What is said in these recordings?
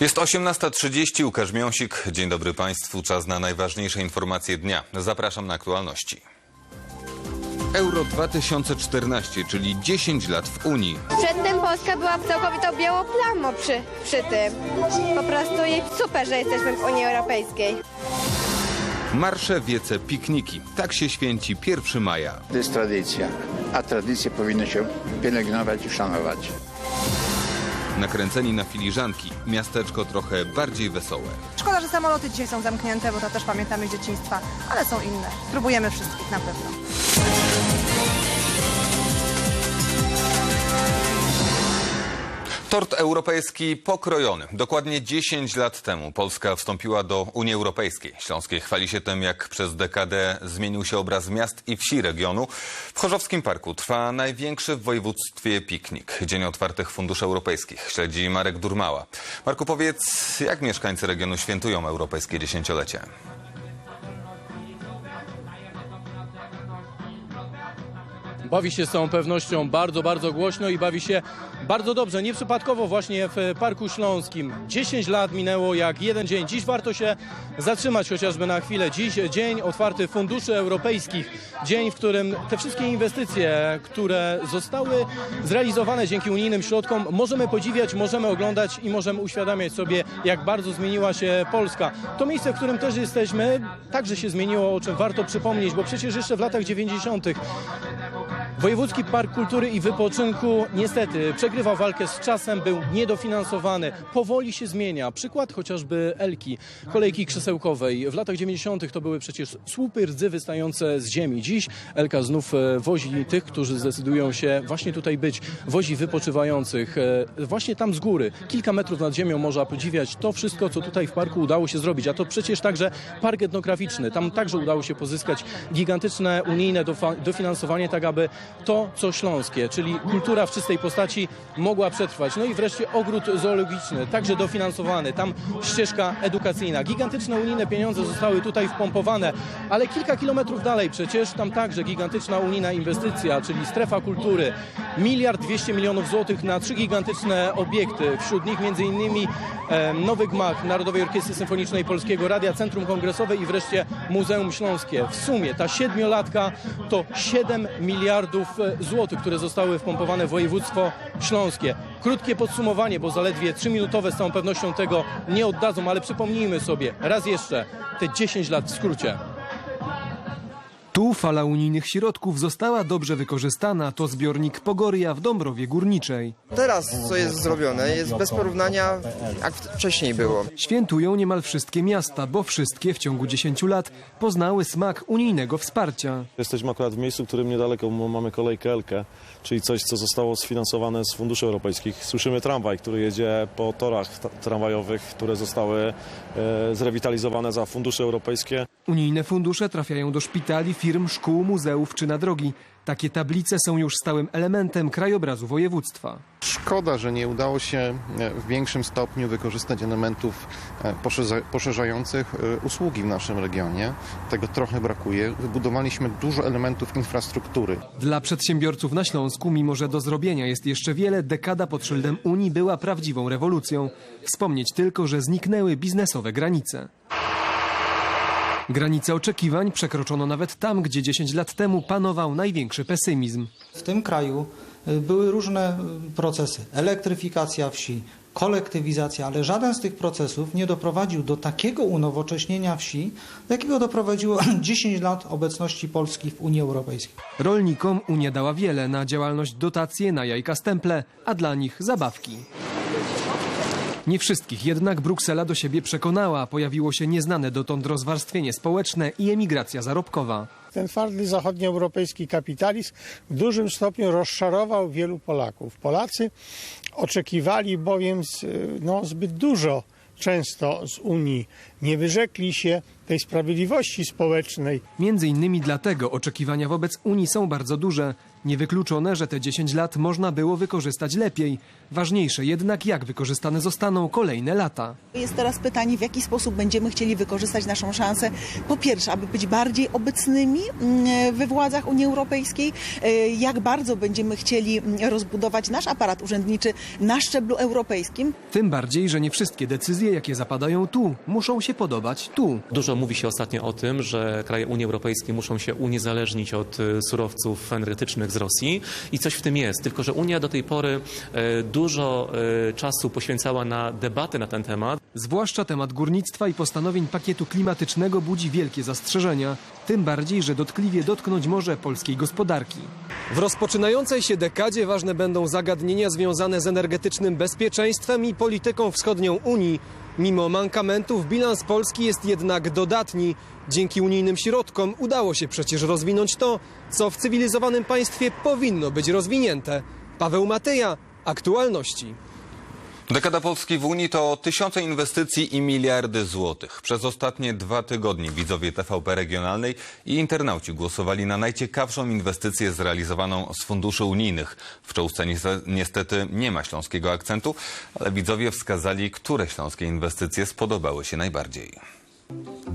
Jest 18.30, Łukasz Miąsik. Dzień dobry Państwu. Czas na najważniejsze informacje dnia. Zapraszam na aktualności. Euro 2014, czyli 10 lat w Unii. Przedtem Polska była całkowitą białą plamą przy, przy tym. Po prostu jej super, że jesteśmy w Unii Europejskiej. Marsze, wiece, pikniki. Tak się święci 1 maja. To jest tradycja, a tradycje powinno się pielęgnować i szanować. Nakręceni na filiżanki. Miasteczko trochę bardziej wesołe. Szkoda, że samoloty dzisiaj są zamknięte, bo to też pamiętamy z dzieciństwa, ale są inne. Spróbujemy wszystkich na pewno. Tort europejski pokrojony. Dokładnie 10 lat temu Polska wstąpiła do Unii Europejskiej. Śląskie chwali się tym, jak przez dekadę zmienił się obraz miast i wsi regionu. W Chorzowskim Parku trwa największy w województwie piknik. Dzień Otwartych Funduszy Europejskich. Śledzi Marek Durmała. Marku, powiedz, jak mieszkańcy regionu świętują europejskie dziesięciolecie? Bawi się z całą pewnością bardzo, bardzo głośno i bawi się bardzo dobrze. Nieprzypadkowo właśnie w Parku Śląskim. 10 lat minęło jak jeden dzień. Dziś warto się zatrzymać chociażby na chwilę. Dziś dzień otwarty funduszy europejskich. Dzień, w którym te wszystkie inwestycje, które zostały zrealizowane dzięki unijnym środkom, możemy podziwiać, możemy oglądać i możemy uświadamiać sobie, jak bardzo zmieniła się Polska. To miejsce, w którym też jesteśmy, także się zmieniło, o czym warto przypomnieć, bo przecież jeszcze w latach 90. Wojewódzki Park Kultury i Wypoczynku niestety przegrywał walkę z czasem, był niedofinansowany. Powoli się zmienia. Przykład chociażby Elki, kolejki krzesełkowej. W latach 90. to były przecież słupy rdzy wystające z ziemi. Dziś Elka znów e, wozi tych, którzy zdecydują się właśnie tutaj być. Wozi wypoczywających. E, Właśnie tam z góry, kilka metrów nad ziemią można podziwiać to wszystko, co tutaj w parku udało się zrobić. A to przecież także park etnograficzny. Tam także udało się pozyskać gigantyczne unijne dofinansowanie, tak aby to, co śląskie, czyli kultura w czystej postaci mogła przetrwać. No i wreszcie ogród zoologiczny, także dofinansowany, tam ścieżka edukacyjna. Gigantyczne unijne pieniądze zostały tutaj wpompowane, ale kilka kilometrów dalej przecież tam także gigantyczna unijna inwestycja, czyli strefa kultury. Miliard dwieście milionów złotych na trzy gigantyczne obiekty, wśród nich e, Nowy Gmach Narodowej Orkiestry Symfonicznej Polskiego Radia, Centrum Kongresowe i wreszcie Muzeum Śląskie. W sumie ta siedmiolatka to 7 miliardów e, złotych, które zostały wpompowane w województwo śląskie. Krótkie podsumowanie, bo zaledwie 3-minutowe z całą pewnością tego nie oddadzą, ale przypomnijmy sobie raz jeszcze te 10 lat w skrócie. Tu fala unijnych środków została dobrze wykorzystana. To zbiornik Pogoria w Dąbrowie Górniczej. Teraz, co jest zrobione, jest bez porównania, jak wcześniej było. Świętują niemal wszystkie miasta, bo wszystkie w ciągu 10 lat poznały smak unijnego wsparcia. Jesteśmy akurat w miejscu, w którym niedaleko mamy kolejkę Elkę, czyli coś, co zostało sfinansowane z funduszy europejskich. Słyszymy tramwaj, który jedzie po torach tramwajowych, które zostały e, zrewitalizowane za fundusze europejskie. Unijne fundusze trafiają do szpitali, firm, szkół, muzeów czy na drogi. Takie tablice są już stałym elementem krajobrazu województwa. Szkoda, że nie udało się e, w większym stopniu wykorzystać elementów e, poszerza- poszerzających e, usługi w naszym regionie. Tego trochę brakuje. Wybudowaliśmy dużo elementów infrastruktury. Dla przedsiębiorców na Śląsku, mimo że do zrobienia jest jeszcze wiele, dekada pod szyldem Unii była prawdziwą rewolucją. Wspomnieć tylko, że zniknęły biznesowe granice. Granice oczekiwań przekroczono nawet tam, gdzie 10 lat temu panował największy pesymizm. W tym kraju y, były różne y, procesy. Elektryfikacja wsi, kolektywizacja, ale żaden z tych procesów nie doprowadził do takiego unowocześnienia wsi, do jakiego doprowadziło 10 lat obecności Polski w Unii Europejskiej. Rolnikom Unia dała wiele na działalność dotacje, na jajka stemple, a dla nich zabawki. Nie wszystkich jednak Bruksela do siebie przekonała. Pojawiło się nieznane dotąd rozwarstwienie społeczne i emigracja zarobkowa. Ten twardy zachodnioeuropejski kapitalizm w dużym stopniu rozczarował wielu Polaków. Polacy oczekiwali bowiem no, zbyt dużo często z Unii. Nie wyrzekli się tej sprawiedliwości społecznej. Między innymi dlatego oczekiwania wobec Unii są bardzo duże. Niewykluczone, że te 10 lat można było wykorzystać lepiej. Ważniejsze jednak, jak wykorzystane zostaną kolejne lata. Jest teraz pytanie, w jaki sposób będziemy chcieli wykorzystać naszą szansę. Po pierwsze, aby być bardziej obecnymi mm, we władzach Unii Europejskiej, e, jak bardzo będziemy chcieli mm, rozbudować nasz aparat urzędniczy na szczeblu europejskim. Tym bardziej, że nie wszystkie decyzje, jakie zapadają tu, muszą się podobać tu. Dużo mówi się ostatnio o tym, że kraje Unii Europejskiej muszą się uniezależnić od e, surowców energetycznych z Rosji i coś w tym jest. Tylko, że Unia do tej pory e, dużo e, czasu poświęcała na debaty na ten temat. Zwłaszcza temat górnictwa i postanowień pakietu klimatycznego budzi wielkie zastrzeżenia. Tym bardziej, że dotkliwie dotknąć może polskiej gospodarki. W rozpoczynającej się dekadzie ważne będą zagadnienia związane z energetycznym bezpieczeństwem i polityką wschodnią Unii. Mimo mankamentów bilans Polski jest jednak dodatni. Dzięki unijnym środkom udało się przecież rozwinąć to, co w cywilizowanym państwie powinno być rozwinięte. Paweł Matyja, aktualności. Dekada Polski w Unii to tysiące inwestycji i miliardy złotych. Przez ostatnie dwa tygodnie widzowie TVP regionalnej i internauci głosowali na najciekawszą inwestycję zrealizowaną z funduszy unijnych. W czołówce niestety- nie ma śląskiego akcentu, ale widzowie wskazali, które śląskie inwestycje spodobały się najbardziej.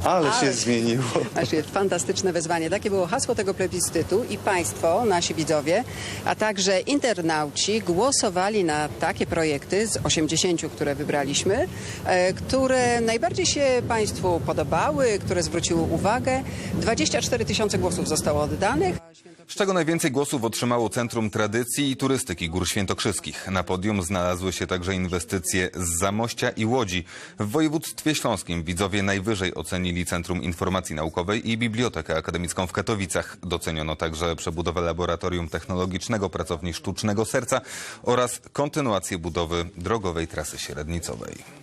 Ale się zmieniło. Fantastyczne wyzwanie. Takie było hasło tego plebiscytu i Państwo, nasi widzowie, a także internauci głosowali na takie projekty z 80, które wybraliśmy, e, które najbardziej się Państwu podobały, które zwróciły uwagę. 24 tysiące głosów zostało oddanych. Z czego najwięcej głosów otrzymało Centrum Tradycji i Turystyki Gór Świętokrzyskich. Na podium znalazły się także inwestycje z Zamościa i Łodzi. W województwie śląskim widzowie najwyżej ocenili Centrum Informacji Naukowej i Bibliotekę Akademicką w Katowicach. Doceniono także przebudowę Laboratorium Technologicznego Pracowni Sztucznego Serca oraz kontynuację budowy drogowej trasy średnicowej.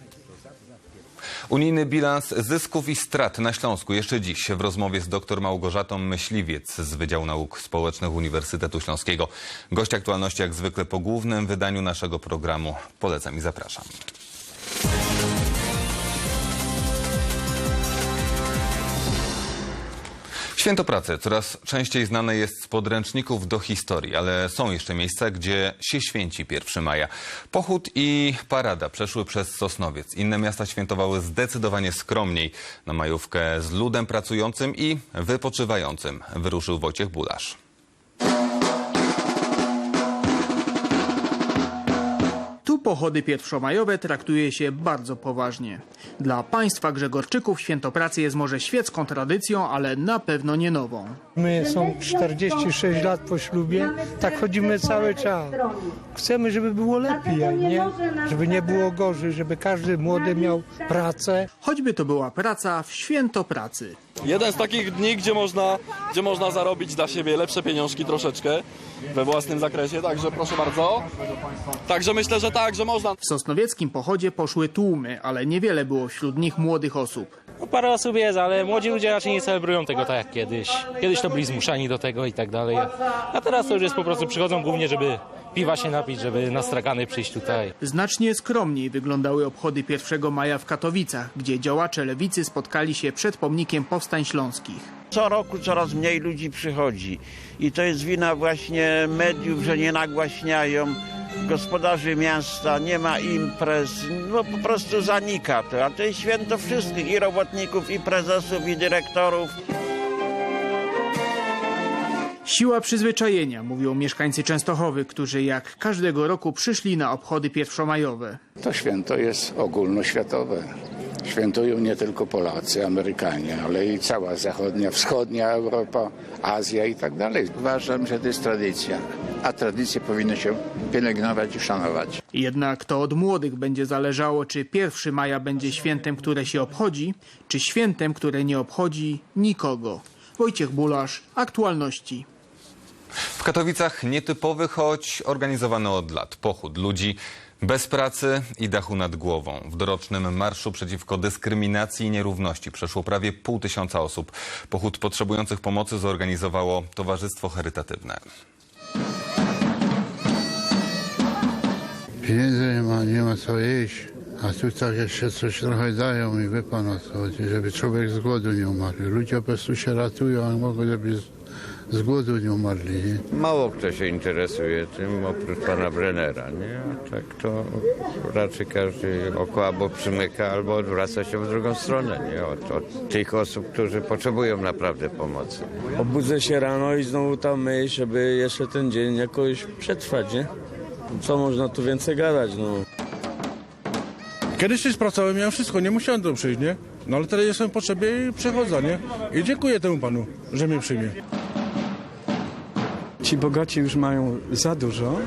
Unijny bilans zysków i strat na Śląsku jeszcze dziś w rozmowie z dr Małgorzatą Myśliwiec z Wydziału Nauk Społecznych Uniwersytetu Śląskiego. Gość aktualności jak zwykle po głównym wydaniu naszego programu. Polecam i zapraszam. Święto pracy coraz częściej znane jest z podręczników do historii, ale są jeszcze miejsca, gdzie się święci 1 maja. Pochód i parada przeszły przez Sosnowiec. Inne miasta świętowały zdecydowanie skromniej. Na majówkę z ludem pracującym i wypoczywającym wyruszył Wojciech Bulasz. Pochody pierwszomajowe traktuje się bardzo poważnie. Dla państwa Grzegorczyków święto pracy jest może świecką tradycją, ale na pewno nie nową. My są 46 lat po ślubie, tak chodzimy cały czas. Chcemy, żeby było lepiej, a nie, żeby nie było gorzej, żeby każdy młody miał pracę. Choćby to była praca w święto pracy. Jeden z takich dni, gdzie można, gdzie można zarobić dla siebie lepsze pieniążki troszeczkę we własnym zakresie, także proszę bardzo. Także myślę, że tak, że można. W sosnowieckim pochodzie poszły tłumy, ale niewiele było wśród nich młodych osób. No, parę osób jest, ale młodzi ludzie raczej nie celebrują tego tak jak kiedyś. Kiedyś to byli zmuszani do tego i tak dalej. A teraz to już jest po prostu przychodzą głównie, żeby piwa się napić, żeby na stragany przyjść tutaj. Znacznie skromniej wyglądały obchody 1 maja w Katowicach, gdzie działacze lewicy spotkali się przed pomnikiem powstań śląskich. Co roku coraz mniej ludzi przychodzi i to jest wina właśnie mediów, że nie nagłaśniają gospodarzy miasta, nie ma imprez, no po prostu zanika to, a to jest święto wszystkich i robotników, i prezesów, i dyrektorów. Siła przyzwyczajenia, mówią mieszkańcy Częstochowy, którzy jak każdego roku przyszli na obchody pierwszomajowe. To święto jest ogólnoświatowe. Świętują nie tylko Polacy, Amerykanie, ale i cała zachodnia, wschodnia Europa, Azja i tak dalej. Uważam, że to jest tradycja, a tradycje powinny się pielęgnować i szanować. Jednak to od młodych będzie zależało, czy 1 maja będzie świętem, które się obchodzi, czy świętem, które nie obchodzi nikogo. Wojciech Bulasz, aktualności. W Katowicach nietypowy, choć organizowany od lat pochód ludzi bez pracy i dachu nad głową. W dorocznym marszu przeciwko dyskryminacji i nierówności przeszło prawie pół tysiąca osób. Pochód potrzebujących pomocy zorganizowało Towarzystwo Charytatywne. Pieniędzy nie ma, nie ma co jeść, A tu tak jeszcze coś trochę dają i wie pan o co chodzi, żeby człowiek z głodu nie umarł. Ludzie po prostu się ratują, a mogą, żeby z, głodu nie umarli. Nie? Mało kto się interesuje tym, oprócz pana Brennera, nie? A tak to raczej każdy oko albo przymyka, albo odwraca się w drugą stronę, nie? Od, od tych osób, którzy potrzebują naprawdę pomocy. Obudzę się rano i znowu tam myśl, żeby jeszcze ten dzień jakoś przetrwać, nie? Co można tu więcej gadać, no. Kiedyś też pracowałem, miałem wszystko, nie musiałem tu przyjść, nie? No ale teraz jestem w potrzebie i przechodzę, nie? I dziękuję temu panu, że mnie przyjmie. Ci bogaci już mają za dużo,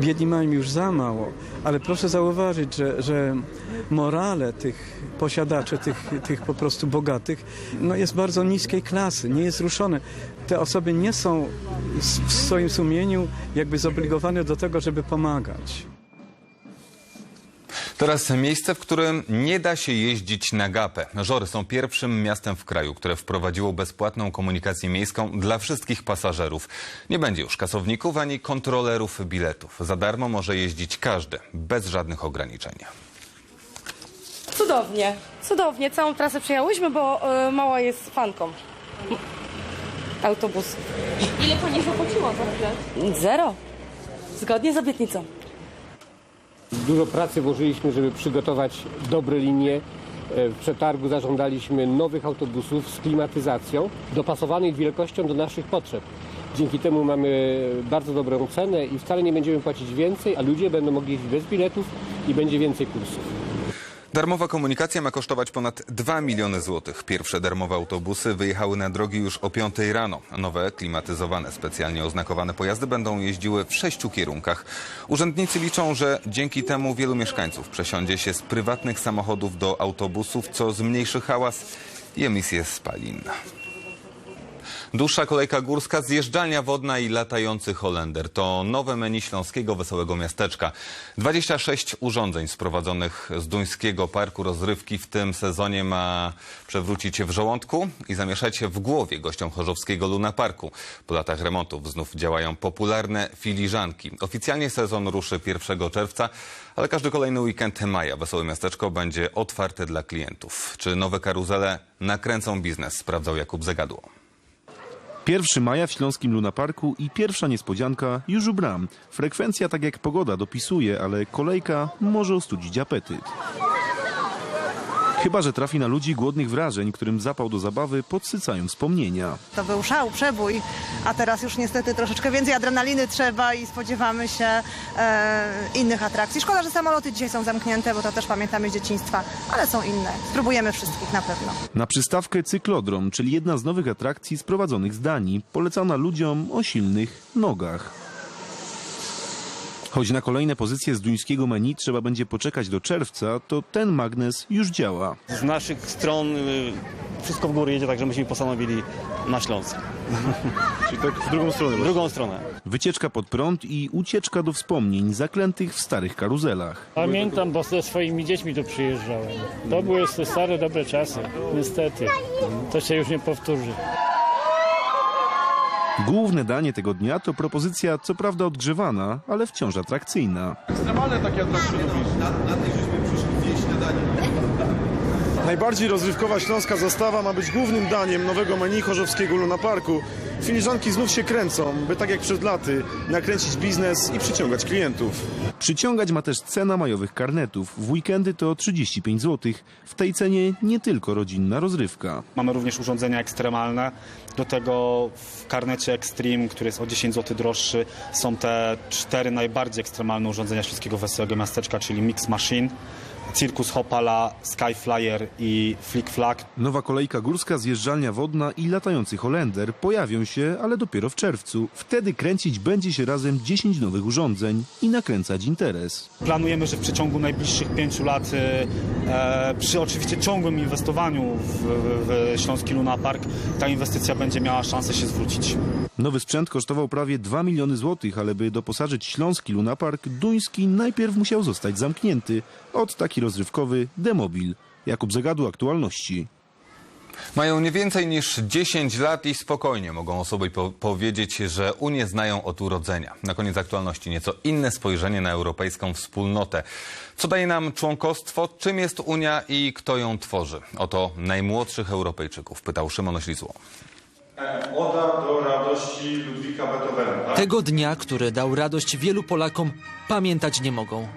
biedni mają już za mało, ale proszę zauważyć, że, że morale tych posiadaczy, tych, tych po prostu bogatych, no jest bardzo niskiej klasy, nie jest ruszone. Te osoby nie są w swoim sumieniu jakby zobligowane do tego, żeby pomagać. Teraz miejsce, w którym nie da się jeździć na gapę. Żory są pierwszym miastem w kraju, które wprowadziło bezpłatną komunikację miejską dla wszystkich pasażerów. Nie będzie już kasowników ani kontrolerów biletów. Za darmo może jeździć każdy, bez żadnych ograniczeń. Cudownie, cudownie. Całą trasę przejechałyśmy, bo y, mała jest fanką autobusu. Ile pani zapłaciła za bilet? Zero. Zgodnie z obietnicą. Dużo pracy włożyliśmy, żeby przygotować dobre linie. E, W przetargu zażądaliśmy nowych autobusów z klimatyzacją, dopasowanych wielkością do naszych potrzeb. Dzięki temu mamy bardzo dobrą cenę i wcale nie będziemy płacić więcej, a ludzie będą mogli jeździć bez biletów i będzie więcej kursów. Darmowa komunikacja ma kosztować ponad 2 miliony złotych. Pierwsze darmowe autobusy wyjechały na drogi już o 5 rano. Nowe, klimatyzowane, specjalnie oznakowane pojazdy będą jeździły w sześciu kierunkach. Urzędnicy liczą, że dzięki temu wielu mieszkańców przesiądzie się z prywatnych samochodów do autobusów, co zmniejszy hałas i emisję spalin. Dłuższa kolejka górska, zjeżdżalnia wodna i latający Holender. To nowe menu śląskiego Wesołego Miasteczka. 26 urządzeń sprowadzonych z Duńskiego Parku Rozrywki w tym sezonie ma przewrócić w żołądku i zamieszać w głowie gościom chorzowskiego Luna Parku. Po latach remontów znów działają popularne filiżanki. Oficjalnie sezon ruszy 1 czerwca, ale każdy kolejny weekend maja Wesołe Miasteczko będzie otwarte dla klientów. Czy nowe karuzele nakręcą biznes? Sprawdzał Jakub Zagadło. 1 maja w Śląskim Lunaparku i pierwsza niespodzianka już u bram. Frekwencja tak jak pogoda dopisuje, ale kolejka może ostudzić apetyt. Chyba, że trafi na ludzi głodnych wrażeń, którym zapał do zabawy podsycają wspomnienia. To był szał, przebój, a teraz już niestety troszeczkę więcej adrenaliny trzeba i spodziewamy się e, innych atrakcji. Szkoda, że samoloty dzisiaj są zamknięte, bo to też pamiętamy z dzieciństwa, ale są inne. Spróbujemy wszystkich na pewno. Na przystawkę Cyklodrom, czyli jedna z nowych atrakcji sprowadzonych z Danii, polecana ludziom o silnych nogach. Choć na kolejne pozycje z duńskiego menu trzeba będzie poczekać do czerwca, to ten magnes już działa. Z naszych stron y, wszystko w górę jedzie, także myśmy postanowili na Śląsk. Czyli tak w drugą stronę. W drugą stronę. Wycieczka pod prąd i ucieczka do wspomnień zaklętych w starych karuzelach. Pamiętam, bo ze swoimi dziećmi tu przyjeżdżałem. To były te stare, dobre czasy. Niestety. To się już nie powtórzy. Główne danie tego dnia to propozycja co prawda odgrzewana, ale wciąż atrakcyjna. Ekstremalne takie atrakcje Na, na tej żeśmy przyszli zjeść śniadanie. Najbardziej rozrywkowa śląska zastawa ma być głównym daniem nowego menu chorzowskiego Luna Parku. Filiżanki znów się kręcą, by tak jak przed laty nakręcić biznes i przyciągać klientów. Przyciągać ma też cena majowych karnetów. W weekendy to 35 zł. W tej cenie nie tylko rodzinna rozrywka. Mamy również urządzenia ekstremalne. Do tego w karnecie Extreme, który jest o 10 zł droższy, są te cztery najbardziej ekstremalne urządzenia Śląskiego Wesołego Miasteczka, czyli Mix Machine, Circus Hopala, Skyflyer i Flick Flag. Nowa kolejka górska, zjeżdżalnia wodna i latający Holender pojawią się, ale dopiero w czerwcu. Wtedy kręcić będzie się razem 10 nowych urządzeń i nakręcać interes. Planujemy, że w przeciągu najbliższych pięciu lat, e, przy oczywiście ciągłym inwestowaniu w, w Śląski Luna Park, ta inwestycja będzie miała szansę się zwrócić. Nowy sprzęt kosztował prawie 2 miliony złotych, ale by doposażyć Śląski Lunapark, duński najpierw musiał zostać zamknięty. Od taki rozrywkowy Demobil. Jakub Zagadu, Aktualności. Mają nie więcej niż 10 lat i spokojnie mogą o sobie po powiedzieć, że Unię znają od urodzenia. Na koniec aktualności nieco inne spojrzenie na europejską wspólnotę. Co daje nam członkostwo, czym jest Unia i kto ją tworzy? Oto najmłodszych Europejczyków, pytał Szymon Oślizło. Oda do radości Ludwika Beethovena. tak? Tego dnia, który dał radość wielu Polakom, pamiętać nie mogą.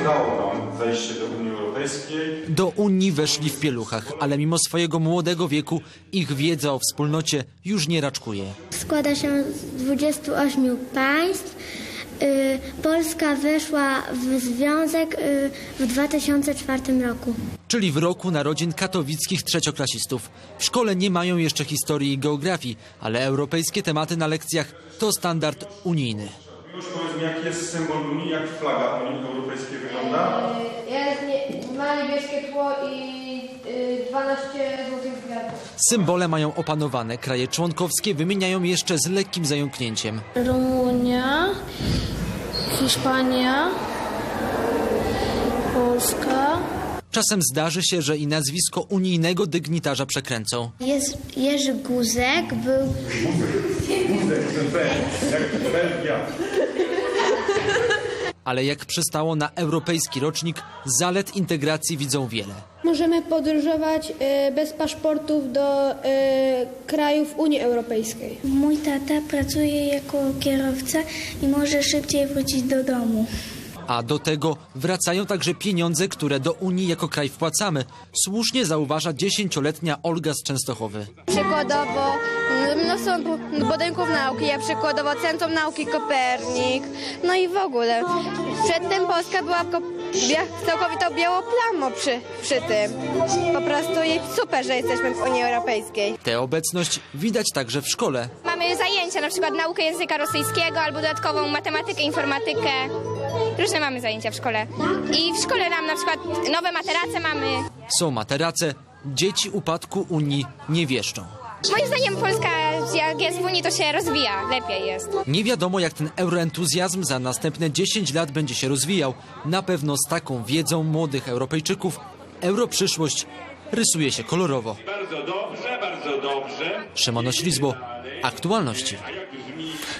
Co dało nam wejście do Unii Europejskiej? Do Unii weszli w pieluchach, ale mimo swojego młodego wieku ich wiedza o wspólnocie już nie raczkuje. Składa się z 28 państw. Y, Polska weszła w związek y, w 2004 roku. Czyli w roku narodzin katowickich trzecioklasistów. W szkole nie mają jeszcze historii i geografii, ale europejskie tematy na lekcjach to standard unijny. Już powiedz mi, jaki jest symbol Unii, jak flaga Unii Europejskiej wygląda? Jest nie, ma niebieskie tło i 12 złotych gwiazdek. Symbole mają opanowane, kraje członkowskie wymieniają jeszcze z lekkim zająknięciem. Rumunia, Hiszpania, Polska. Czasem zdarzy się, że i nazwisko unijnego dygnitarza przekręcą. Jest Jerzy Guzek, był Jak Belgia. Ale jak przystało na europejski rocznik, zalet integracji widzą wiele. Możemy podróżować e, bez paszportów do e, krajów Unii Europejskiej. Mój tata pracuje jako kierowca i może szybciej wrócić do domu. A do tego wracają także pieniądze, które do Unii jako kraj wpłacamy. Słusznie zauważa dziesięcioletnia Olga z Częstochowy. Przykładowo mnóstwo bu- budynków nauki, jak przykładowo Centrum Nauki Kopernik, no i w ogóle. Przedtem Polska była całkowitą białą plamą przy, przy tym. Po prostu i super, że jesteśmy w Unii Europejskiej. Tę obecność widać także w szkole. Mamy zajęcia, na przykład naukę języka rosyjskiego albo dodatkową matematykę, informatykę. Różne mamy zajęcia w szkole. I w szkole nam na przykład nowe materace mamy. Są materace, dzieci upadku Unii nie wieszczą. Moim zdaniem Polska, jak jest w Unii, to się rozwija. Lepiej jest. Nie wiadomo, jak ten euroentuzjazm za następne 10 lat będzie się rozwijał. Na pewno z taką wiedzą młodych Europejczyków europrzyszłość rysuje się kolorowo. Bardzo dobrze, bardzo dobrze. Szymon Oślizło, aktualności.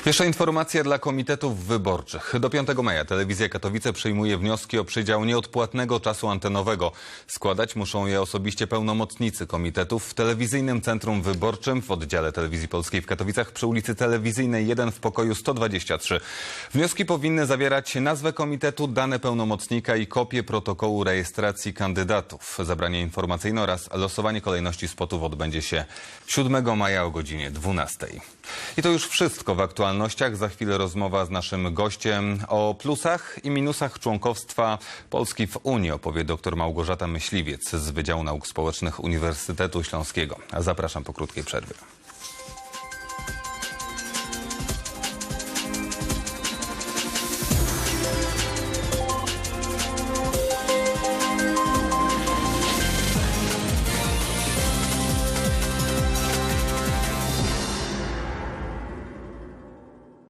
Jeszcze informacja dla komitetów wyborczych. Do 5 maja Telewizja Katowice przyjmuje wnioski o przydział nieodpłatnego czasu antenowego. Składać muszą je osobiście pełnomocnicy komitetów w Telewizyjnym Centrum Wyborczym w oddziale Telewizji Polskiej w Katowicach przy ulicy Telewizyjnej 1 w pokoju 123. Wnioski powinny zawierać nazwę komitetu, dane pełnomocnika i kopię protokołu rejestracji kandydatów. Zabranie informacyjne oraz losowanie kolejności spotów odbędzie się 7 maja o godzinie 12. I to już wszystko w aktualnościach. Za chwilę rozmowa z naszym gościem o plusach i minusach członkowstwa Polski w Unii opowie dr Małgorzata Myśliwiec z Wydziału Nauk Społecznych Uniwersytetu Śląskiego. Zapraszam po krótkiej przerwie.